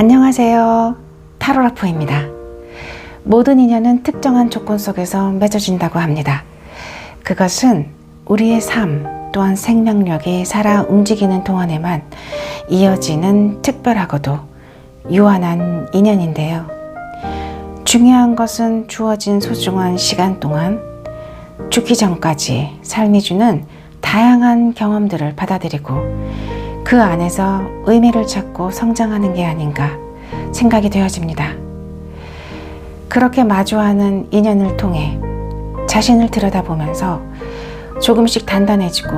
안녕하세요. 타로라포입니다. 모든 인연은 특정한 조건 속에서 맺어진다고 합니다. 그것은 우리의 삶 또한 생명력이 살아 움직이는 동안에만 이어지는 특별하고도 유한한 인연인데요. 중요한 것은 주어진 소중한 시간 동안 죽기 전까지 삶이 주는 다양한 경험들을 받아들이고 그 안에서 의미를 찾고 성장하는 게 아닌가 생각이 되어집니다. 그렇게 마주하는 인연을 통해 자신을 들여다보면서 조금씩 단단해지고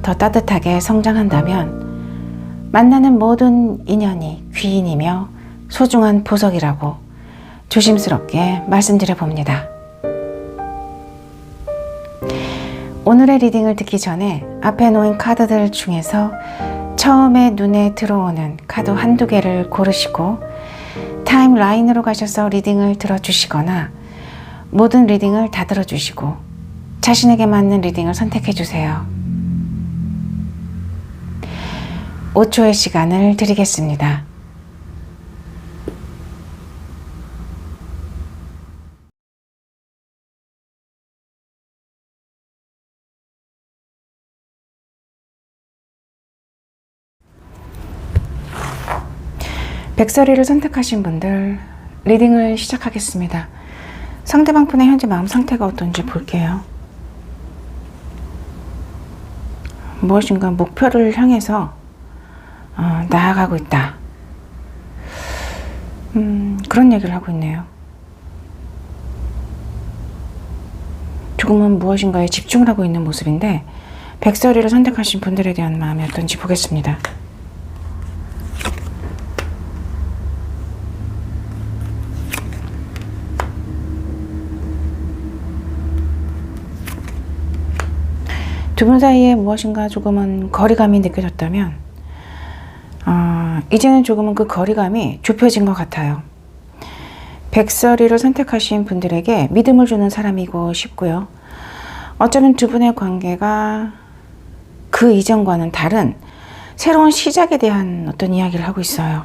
더 따뜻하게 성장한다면 만나는 모든 인연이 귀인이며 소중한 보석이라고 조심스럽게 말씀드려 봅니다. 오늘의 리딩을 듣기 전에 앞에 놓인 카드들 중에서 처음에 눈에 들어오는 카드 한두 개를 고르시고 타임라인으로 가셔서 리딩을 들어주시거나 모든 리딩을 다 들어주시고 자신에게 맞는 리딩을 선택해 주세요. 5초의 시간을 드리겠습니다. 백설이를 선택하신 분들 리딩을 시작하겠습니다. 상대방 분의 현재 마음 상태가 어떤지 볼게요. 무엇인가 목표를 향해서 어, 나아가고 있다. 음, 그런 얘기를 하고 있네요. 조금은 무엇인가에 집중을 하고 있는 모습인데 백설이를 선택하신 분들에 대한 마음이 어떤지 보겠습니다. 두 분 사이에 무엇인가 조금은 거리감이 느껴졌다면, 어, 이제는 조금은 그 거리감이 좁혀진 것 같아요. 백설이를 선택하신 분들에게 믿음을 주는 사람이고 싶고요. 어쩌면 두 분의 관계가 그 이전과는 다른 새로운 시작에 대한 어떤 이야기를 하고 있어요.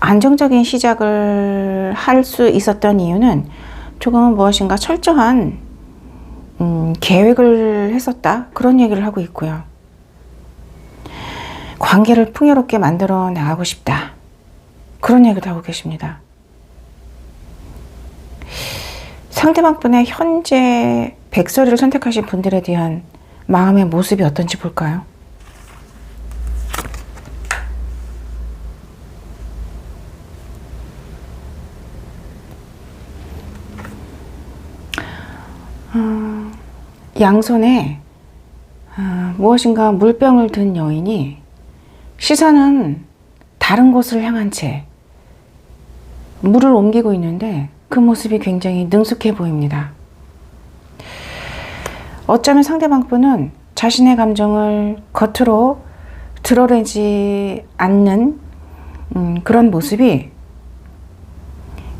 안정적인 시작을 할 수 있었던 이유는 조금은 무엇인가 철저한 음, 계획을 했었다 그런 얘기를 하고 있고요. 관계를 풍요롭게 만들어 나가고 싶다 그런 얘기도 하고 계십니다. 상대방 분의 현재 백설이를 선택하신 분들에 대한 마음의 모습이 어떤지 볼까요? 양손에 어, 무엇인가 물병을 든 여인이 시선은 다른 곳을 향한 채 물을 옮기고 있는데 그 모습이 굉장히 능숙해 보입니다. 어쩌면 상대방 분은 자신의 감정을 겉으로 드러내지 않는 음, 그런 모습이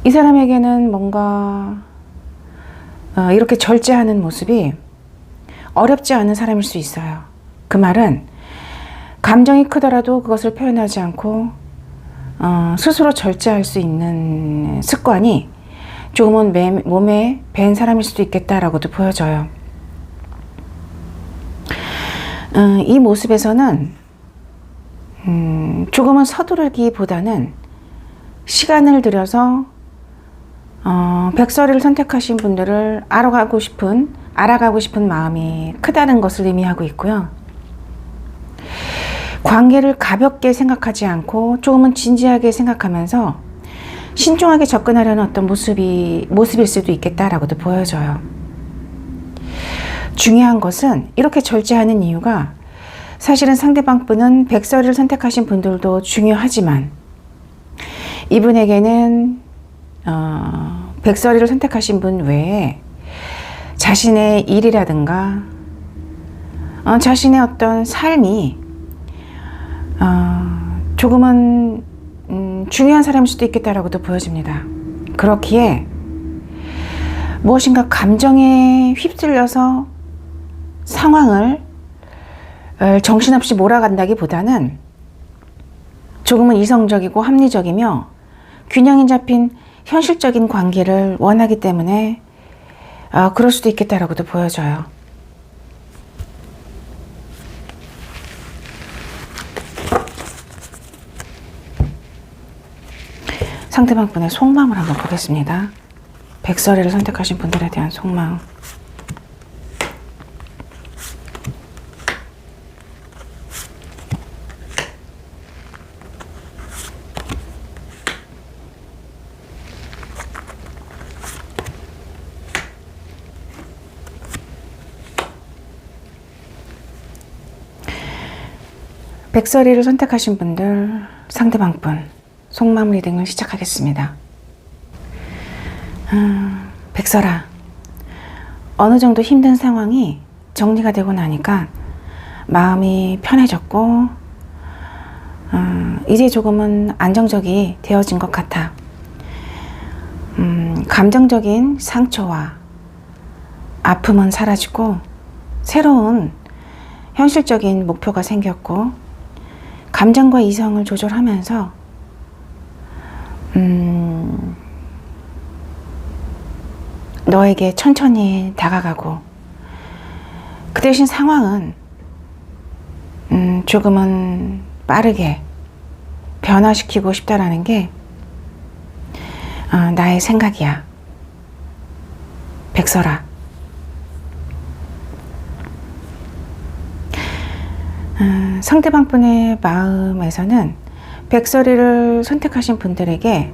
이 사람에게는 뭔가 어, 이렇게 절제하는 모습이 어렵지 않은 사람일 수 있어요. 그 말은 감정이 크더라도 그것을 표현하지 않고 어, 스스로 절제할 수 있는 습관이 조금은 매, 몸에 밴 사람일 수도 있겠다라고도 보여져요. 어, 이 모습에서는 음, 조금은 서두르기보다는 시간을 들여서 어, 백설이를 선택하신 분들을 알아가고 싶은 알아가고 싶은 마음이 크다는 것을 의미하고 있고요. 관계를 가볍게 생각하지 않고 조금은 진지하게 생각하면서 신중하게 접근하려는 어떤 모습이 모습일 수도 있겠다라고도 보여져요. 중요한 것은 이렇게 절제하는 이유가 사실은 상대방 분은 백설이를 선택하신 분들도 중요하지만 이분에게는 어, 백설이를 선택하신 분 외에 자신의 일이라든가 어, 자신의 어떤 삶이 어, 조금은 음, 중요한 사람일 수도 있겠다라고도 보여집니다. 그렇기에 무엇인가 감정에 휩쓸려서 상황을 정신없이 몰아간다기보다는 조금은 이성적이고 합리적이며 균형이 잡힌 현실적인 관계를 원하기 때문에 아, 그럴 수도 있겠다라고도 보여져요. 상대방 분의 속마음을 한번 보겠습니다. 백설이를 선택하신 분들에 대한 속마음. 백설이를 선택하신 분들 상대방 분 속마음 리딩을 시작하겠습니다. 음, 백설아, 어느 정도 힘든 상황이 정리가 되고 나니까 마음이 편해졌고, 음, 이제 조금은 안정적이 되어진 것 같아. 음, 감정적인 상처와 아픔은 사라지고, 새로운 현실적인 목표가 생겼고, 감정과 이성을 조절하면서, 음, 너에게 천천히 다가가고 그 대신 상황은 음, 조금은 빠르게 변화시키고 싶다라는 게 어, 나의 생각이야. 백설아. 음, 상대방 분의 마음에서는 백설이를 선택하신 분들에게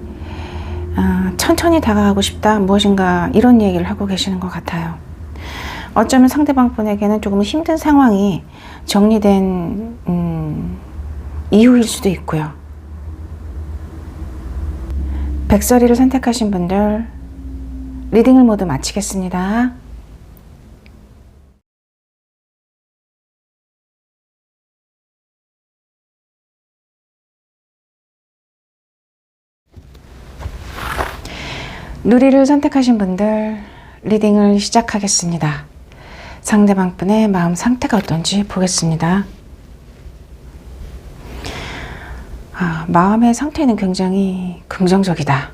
아, 천천히 다가가고 싶다 무엇인가 이런 얘기를 하고 계시는 것 같아요. 어쩌면 상대방 분에게는 조금 힘든 상황이 정리된 음, 이후일 수도 있고요. 백설이를 선택하신 분들 리딩을 모두 마치겠습니다. 누리를 선택하신 분들 리딩을 시작하겠습니다. 상대방 분의 마음 상태가 어떤지 보겠습니다. 아, 마음의 상태는 굉장히 긍정적이다.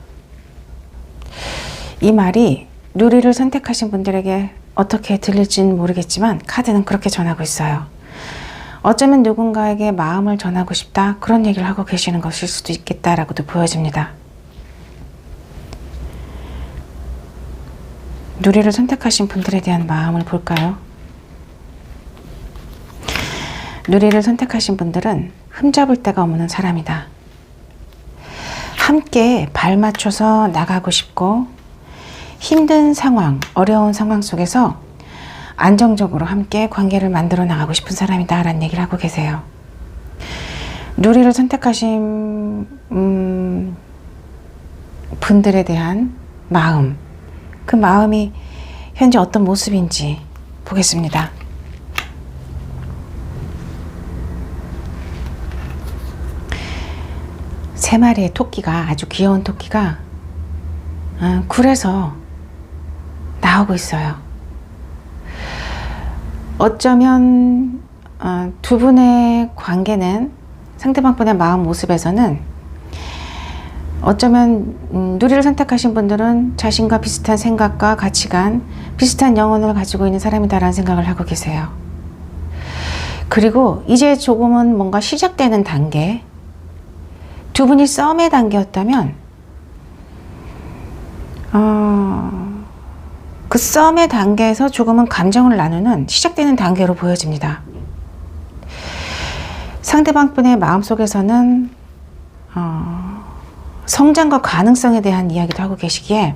이 말이 누리를 선택하신 분들에게 어떻게 들릴지는 모르겠지만 카드는 그렇게 전하고 있어요. 어쩌면 누군가에게 마음을 전하고 싶다 그런 얘기를 하고 계시는 것일 수도 있겠다라고도 보여집니다. 누리를 선택하신 분들에 대한 마음을 볼까요? 누리를 선택하신 분들은 흠잡을 데가 없는 사람이다. 함께 발 맞춰서 나가고 싶고 힘든 상황, 어려운 상황 속에서 안정적으로 함께 관계를 만들어 나가고 싶은 사람이다 라는 얘기를 하고 계세요. 누리를 선택하신 음, 분들에 대한 마음 그 마음이 현재 어떤 모습인지 보겠습니다. 세 마리의 토끼가 아주 귀여운 토끼가 어, 굴에서 나오고 있어요. 어쩌면 어, 두 분의 관계는 상대방 분의 마음 모습에서는 어쩌면 음, 누리를 선택하신 분들은 자신과 비슷한 생각과 가치관, 비슷한 영혼을 가지고 있는 사람이다라는 생각을 하고 계세요. 그리고 이제 조금은 뭔가 시작되는 단계, 두 분이 썸의 단계였다면, 어, 그 썸의 단계에서 조금은 감정을 나누는 시작되는 단계로 보여집니다. 상대방 분의 마음속에서는, 어, 성장과 가능성에 대한 이야기도 하고 계시기에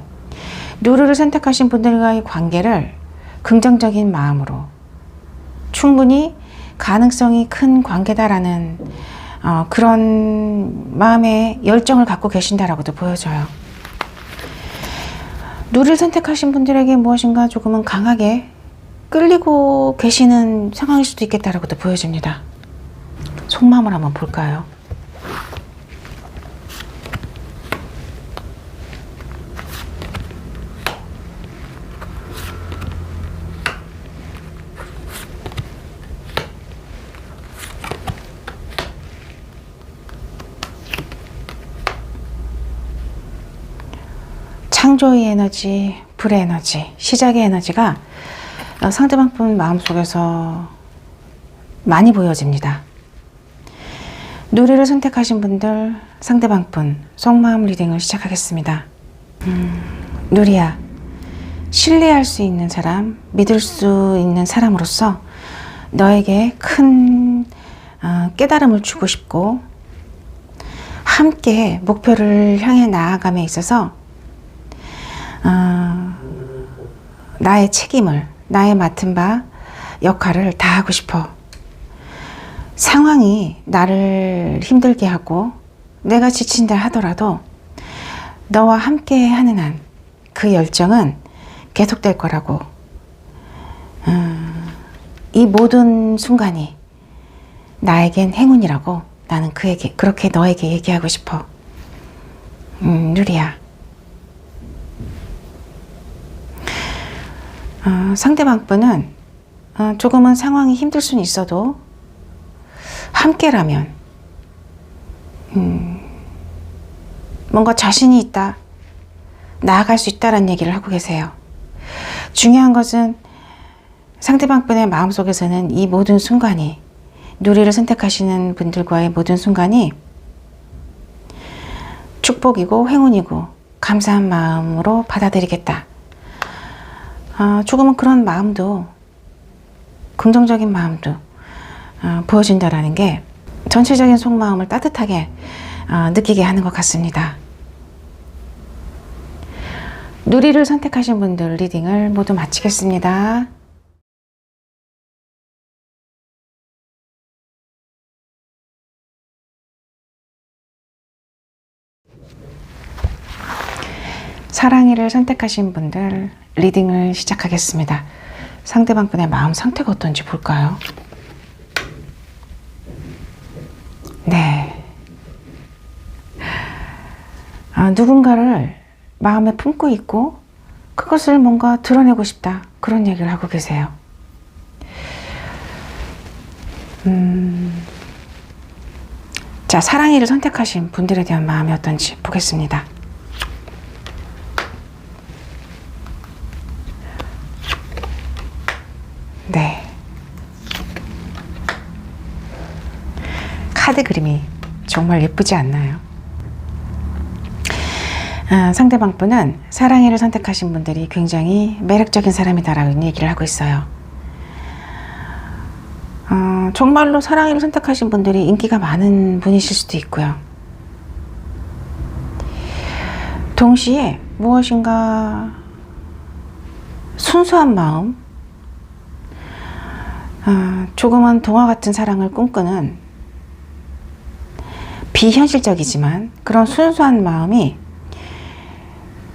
누르를 선택하신 분들과의 관계를 긍정적인 마음으로 충분히 가능성이 큰 관계다라는 어, 그런 마음의 열정을 갖고 계신다라고도 보여져요. 누를 선택하신 분들에게 무엇인가 조금은 강하게 끌리고 계시는 상황일 수도 있겠다라고도 보여집니다. 속마음을 한번 볼까요? 창조의 에너지, 불의 에너지, 시작의 에너지가 어, 상대방 분 마음속에서 많이 보여집니다. 누리를 선택하신 분들 상대방 분 속마음 리딩을 시작하겠습니다. 음, 누리야, 신뢰할 수 있는 사람, 믿을 수 있는 사람으로서 너에게 큰 어, 깨달음을 주고 싶고 함께 목표를 향해 나아감에 있어서 어, 나의 책임을 나의 맡은 바 역할을 다 하고 싶어. 상황이 나를 힘들게 하고 내가 지친다 하더라도 너와 함께 하는 한 그 열정은 계속될 거라고. 음, 이 모든 순간이 나에겐 행운이라고 나는 그에게 그렇게 너에게 얘기하고 싶어. 음, 누리야. 어, 상대방 분은 어, 조금은 상황이 힘들 수는 있어도 함께라면 음, 뭔가 자신이 있다 나아갈 수 있다라는 얘기를 하고 계세요. 중요한 것은 상대방 분의 마음속에서는 이 모든 순간이 누리를 선택하시는 분들과의 모든 순간이 축복이고 행운이고 감사한 마음으로 받아들이겠다. 아, 조금은 그런 마음도 긍정적인 마음도 아, 보여진다라는 게 전체적인 속마음을 따뜻하게 아, 느끼게 하는 것 같습니다. 누리를 선택하신 분들 리딩을 모두 마치겠습니다. 사랑이를 선택하신 분들 리딩을 시작하겠습니다. 상대방 분의 마음 상태가 어떤지 볼까요? 네. 아, 누군가를 마음에 품고 있고 그것을 뭔가 드러내고 싶다. 그런 얘기를 하고 계세요. 음, 자, 사랑이를 선택하신 분들에 대한 마음이 어떤지 보겠습니다. 네. 카드 그림이 정말 예쁘지 않나요? 아, 상대방 분은 사랑이를 선택하신 분들이 굉장히 매력적인 사람이다라는 얘기를 하고 있어요. 어, 정말로 사랑이를 선택하신 분들이 인기가 많은 분이실 수도 있고요. 동시에 무엇인가 순수한 마음, 아, 조금은 동화 같은 사랑을 꿈꾸는 비현실적이지만 그런 순수한 마음이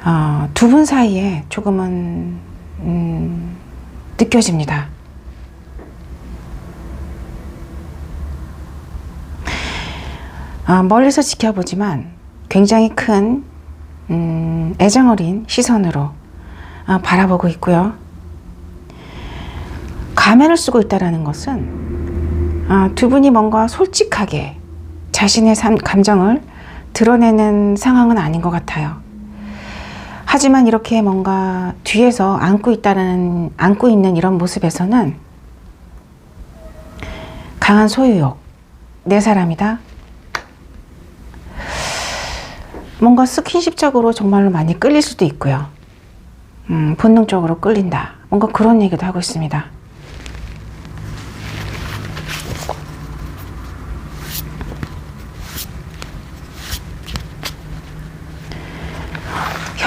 어, 두분 사이에 조금은 음, 느껴집니다. 어, 멀리서 지켜보지만 굉장히 큰 음, 애정 어린 시선으로 어, 바라보고 있고요. 가면을 쓰고 있다는 것은 어, 두 분이 뭔가 솔직하게 자신의 삶, 감정을 드러내는 상황은 아닌 것 같아요. 하지만 이렇게 뭔가 뒤에서 안고 있다는, 안고 있는 이런 모습에서는 강한 소유욕, 내 사람이다. 뭔가 스킨십적으로 정말로 많이 끌릴 수도 있고요. 음, 본능적으로 끌린다. 뭔가 그런 얘기도 하고 있습니다.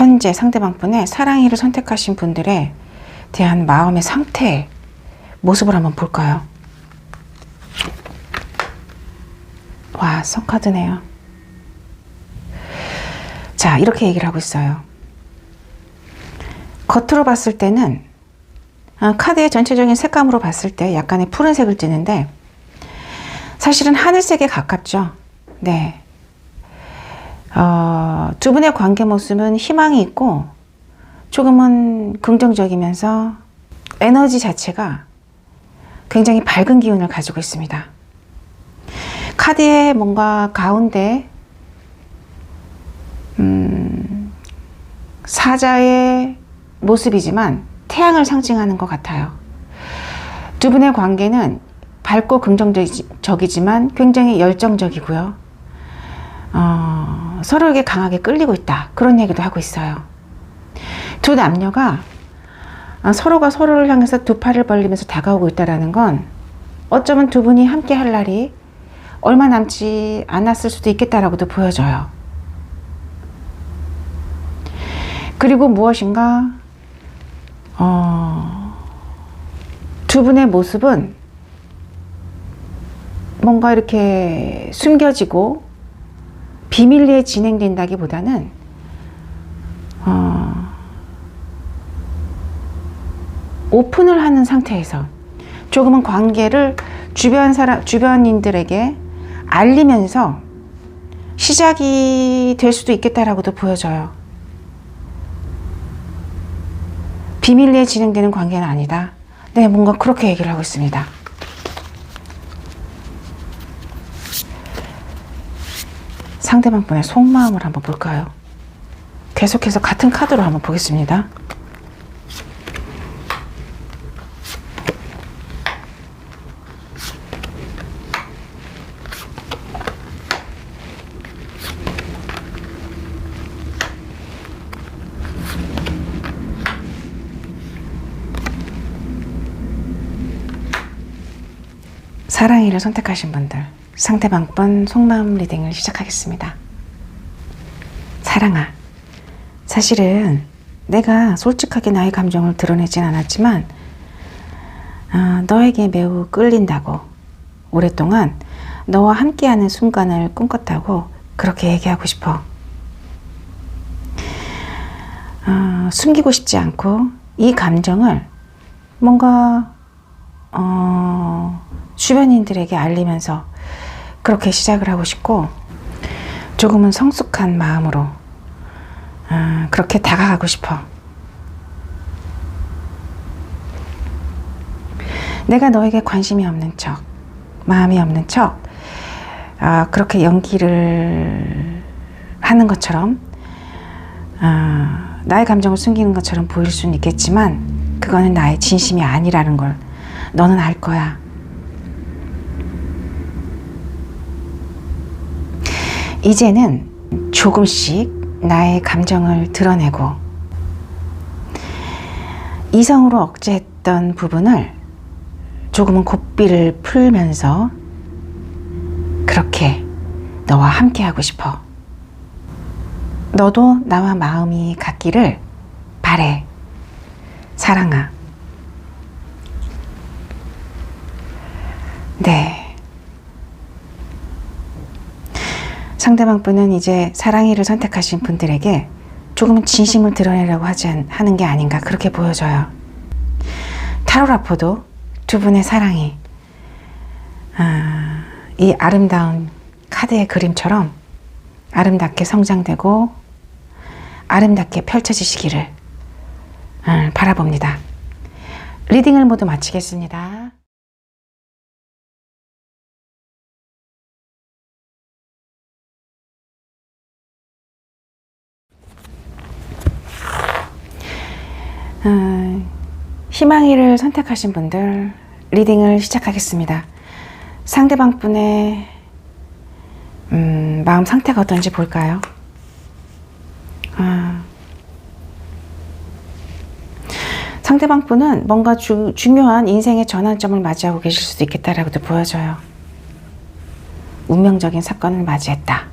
현재 상대방 분의 사랑이를 선택하신 분들에 대한 마음의 상태, 모습을 한번 볼까요? 와, 성카드네요. 자, 이렇게 얘기를 하고 있어요. 겉으로 봤을 때는 아, 카드의 전체적인 색감으로 봤을 때 약간의 푸른색을 띠는데 사실은 하늘색에 가깝죠. 네. 어, 두 분의 관계 모습은 희망이 있고 조금은 긍정적이면서 에너지 자체가 굉장히 밝은 기운을 가지고 있습니다. 카드의 뭔가 가운데 음, 사자의 모습이지만 태양을 상징하는 것 같아요. 두 분의 관계는 밝고 긍정적이지만 굉장히 열정적이고요. 어, 서로에게 강하게 끌리고 있다. 그런 얘기도 하고 있어요. 두 남녀가 어, 서로가 서로를 향해서 두 팔을 벌리면서 다가오고 있다는 건 어쩌면 두 분이 함께 할 날이 얼마 남지 않았을 수도 있겠다라고도 보여져요. 그리고 무엇인가 어, 두 분의 모습은 뭔가 이렇게 숨겨지고 비밀리에 진행된다기보다는 어, 오픈을 하는 상태에서 조금은 관계를 주변 사람 주변인들에게 알리면서 시작이 될 수도 있겠다라고도 보여져요. 비밀리에 진행되는 관계는 아니다. 네, 뭔가 그렇게 얘기를 하고 있습니다. 상대방 분의 속마음을 한번 볼까요? 계속해서 같은 카드로 한번 보겠습니다. 사랑이를 선택하신 분들 상대방 번 속마음 리딩을 시작하겠습니다. 사랑아, 사실은 내가 솔직하게 나의 감정을 드러내진 않았지만 아, 너에게 매우 끌린다고 오랫동안 너와 함께하는 순간을 꿈꿨다고 그렇게 얘기하고 싶어. 아, 숨기고 싶지 않고 이 감정을 뭔가 어, 주변인들에게 알리면서 그렇게 시작을 하고 싶고 조금은 성숙한 마음으로 어, 그렇게 다가가고 싶어. 내가 너에게 관심이 없는 척, 마음이 없는 척, 아, 그렇게 연기를 하는 것처럼, 아, 나의 감정을 숨기는 것처럼 보일 수는 있겠지만, 그거는 나의 진심이 아니라는 걸 너는 알 거야. 이제는 조금씩 나의 감정을 드러내고 이성으로 억제했던 부분을 조금은 고삐를 풀면서 그렇게 너와 함께 하고 싶어. 너도 나와 마음이 같기를 바래. 사랑아. 네. 상대방 분은 이제 사랑이를 선택하신 분들에게 조금은 진심을 드러내려고 하지 않, 하는 게 아닌가 그렇게 보여져요. 타로라포도 두 분의 사랑이 아, 이 아름다운 카드의 그림처럼 아름답게 성장되고 아름답게 펼쳐지시기를 음, 바라봅니다. 리딩을 모두 마치겠습니다. 음, 희망이를 선택하신 분들 리딩을 시작하겠습니다. 상대방 분의 음, 마음 상태가 어떤지 볼까요? 아, 상대방 분은 뭔가 주, 중요한 인생의 전환점을 맞이하고 계실 수도 있겠다라고도 보여져요. 운명적인 사건을 맞이했다.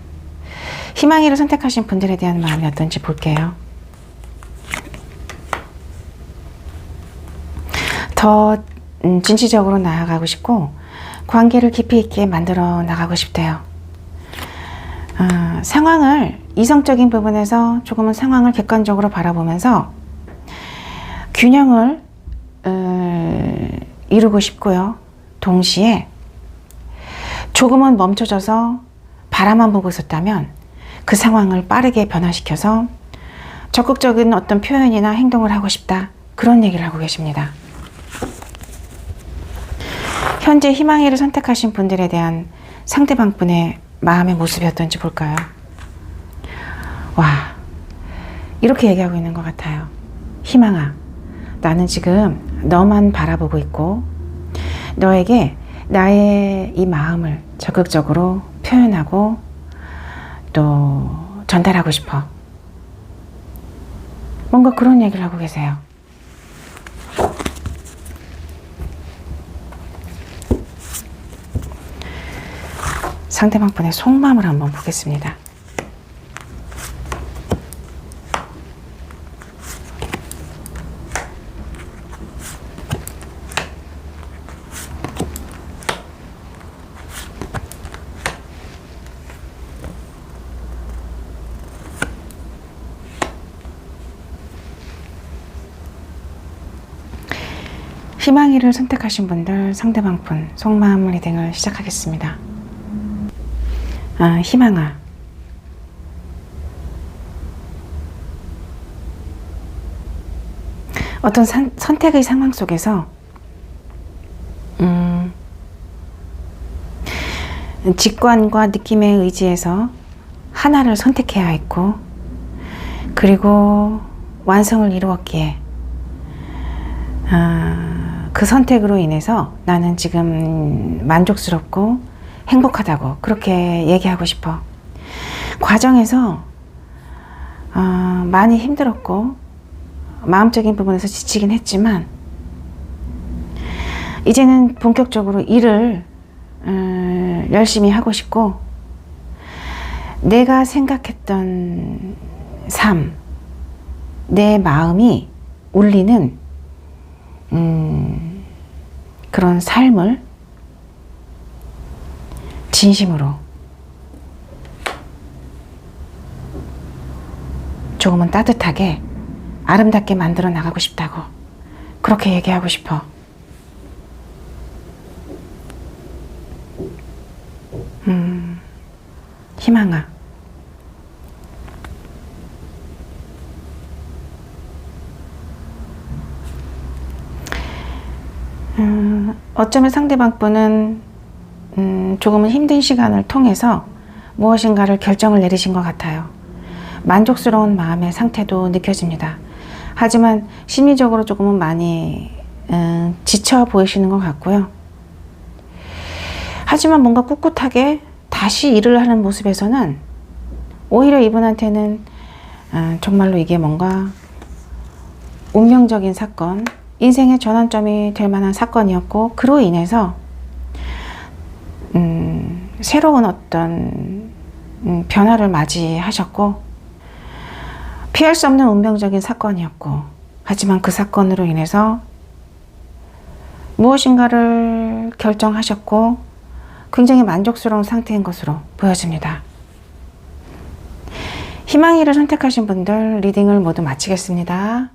희망이를 선택하신 분들에 대한 마음이 어떤지 볼게요. 더 음, 진취적으로 나아가고 싶고 관계를 깊이 있게 만들어 나가고 싶대요. 아, 상황을 이성적인 부분에서 조금은 상황을 객관적으로 바라보면서 균형을 어, 이루고 싶고요. 동시에 조금은 멈춰져서 바라만 보고 있었다면 그 상황을 빠르게 변화시켜서 적극적인 어떤 표현이나 행동을 하고 싶다. 그런 얘기를 하고 계십니다. 현재 희망이를 선택하신 분들에 대한 상대방 분의 마음의 모습이 어떤지 볼까요? 와, 이렇게 얘기하고 있는 것 같아요. 희망아, 나는 지금 너만 바라보고 있고, 너에게 나의 이 마음을 적극적으로 표현하고 또 전달하고 싶어. 뭔가 그런 얘기를 하고 계세요. 상대방 분의 속마음을 한번 보겠습니다. 희망이를 선택하신 분들 상대방 분 속마음 리딩을 시작하겠습니다. 아, 희망아. 어떤 산- 선택의 상황 속에서 음, 직관과 느낌에 의지해서 하나를 선택해야 했고 그리고 완성을 이루었기에 아, 그 선택으로 인해서 나는 지금 만족스럽고 행복하다고 그렇게 얘기하고 싶어. 과정에서 아, 많이 힘들었고 마음적인 부분에서 지치긴 했지만 이제는 본격적으로 일을 음, 열심히 하고 싶고 내가 생각했던 삶, 내 마음이 울리는 음, 그런 삶을 진심으로 조금은 따뜻하게 아름답게 만들어 나가고 싶다고 그렇게 얘기하고 싶어. 음, 희망아. 음, 어쩌면 상대방 분은 음, 조금은 힘든 시간을 통해서 무엇인가를 결정을 내리신 것 같아요. 만족스러운 마음의 상태도 느껴집니다. 하지만 심리적으로 조금은 많이 음, 지쳐 보이시는 것 같고요. 하지만 뭔가 꿋꿋하게 다시 일을 하는 모습에서는 오히려 이분한테는 아, 정말로 이게 뭔가 운명적인 사건, 인생의 전환점이 될 만한 사건이었고 그로 인해서 음, 새로운 어떤 음, 변화를 맞이하셨고 피할 수 없는 운명적인 사건이었고 하지만 그 사건으로 인해서 무엇인가를 결정하셨고 굉장히 만족스러운 상태인 것으로 보여집니다. 희망이를 선택하신 분들 리딩을 모두 마치겠습니다.